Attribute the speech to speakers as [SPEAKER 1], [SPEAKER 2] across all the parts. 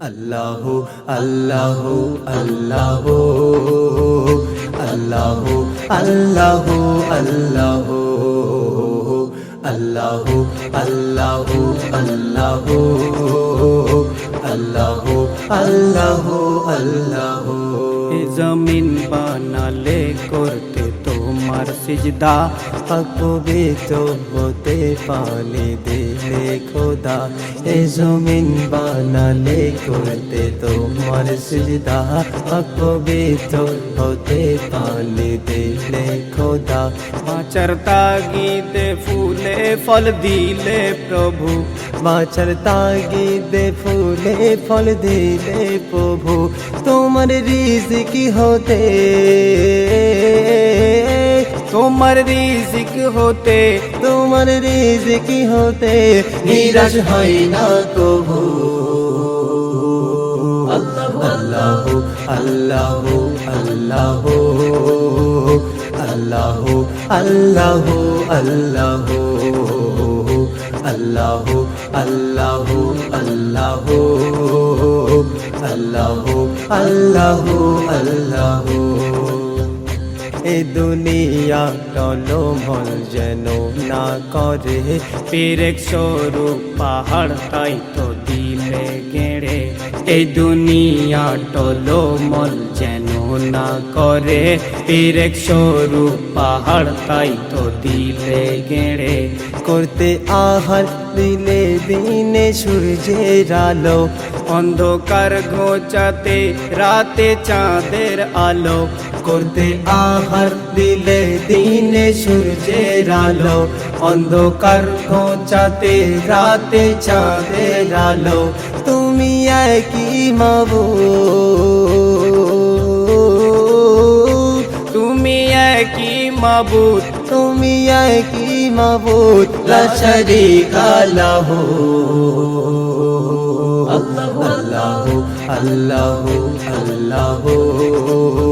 [SPEAKER 1] আল্লাহ আল্লাহ আল্লাহ আল্লাহ আল্লাহ আল্লাহ আল্লাহ আল্লাহ আল্লাহ আল্লাহ আল্লাহ আল্লাহ
[SPEAKER 2] জমিন বানালে করতে তোমার সিজদা
[SPEAKER 1] পবিত্র হতে পালে দিলে খোদা। এ জমিন বানালে করতে তোমার সিজদা পবিত্র হতে পালে দিলে খোদা।
[SPEAKER 2] বাঁচার তাগিদে ফুলে ফল দিলে প্রভু।
[SPEAKER 1] বাছর তাগিদে ফুলে ফল দিলে প্রভু। তোমার রিজিকি হতে?
[SPEAKER 2] তোমার রিজিক হতে
[SPEAKER 1] তোমার রিজিকি হতে নিরাশ হয় না কবু আল্লাহ আল্লাহ আল্লাহ আল্লাহ আল্লাহ আল্লাহ আল্লাহ আল্লাহ আল্লাহ আল্লাহ আল্লাহ আল্লাহ এ দুনিয়া টলমল যেন না করে।
[SPEAKER 2] পেরেক সরু পাহাড় তাই তো দিলে গেড়ে। এই দুনিয়া টলো মল যেন না করে। পেরেক সরু পাহাড় তাই তো দিলে গেড়ে।
[SPEAKER 1] করতে আহার দিলে দিনে সূর্যের আলো,
[SPEAKER 2] অন্ধকার ঘোচাতে রাতে চাঁদের আলো।
[SPEAKER 1] করতে আহার দিলে দিনে সূর্যের আলো। অন্ধকার ঘোচাতে রাতে চাঁদের আলো। তুমি একই মাবু।
[SPEAKER 2] তুমি একই মাবুত।
[SPEAKER 1] তুমি একই মাবুদ লশরি কালাহ আল্লাহ আল্লাহ আল্লাহ আল্লাহ।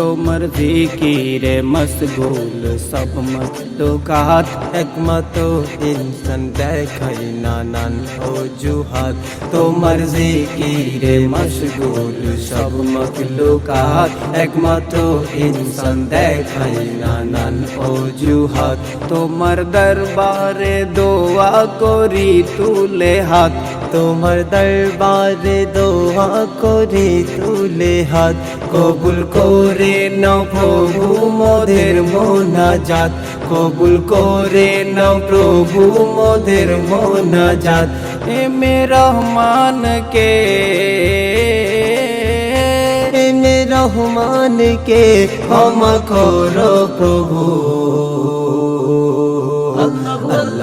[SPEAKER 2] তোমার জিকিরে মশগুল সব মখলুকাত
[SPEAKER 1] একমাত্র ইনসান দেখাই নানান অজুহাত তোমার জিকিরে মশগুল সব মখলুকাত একমাত্র ইনসান দেখাই নানান অজুহাত
[SPEAKER 2] তোমার দরবারে দোয়া করি তুলে হাত
[SPEAKER 1] তোমার দরবারে দোয়া করে তুলে হাত। কবুল করে নাও প্রভু মোদের মোনাজাত। কবুল করে নাও প্রভু মোদের মোনাজাত।
[SPEAKER 2] এ মে রহমান কে
[SPEAKER 1] রহমানকে ক্ষমা করো প্রভু।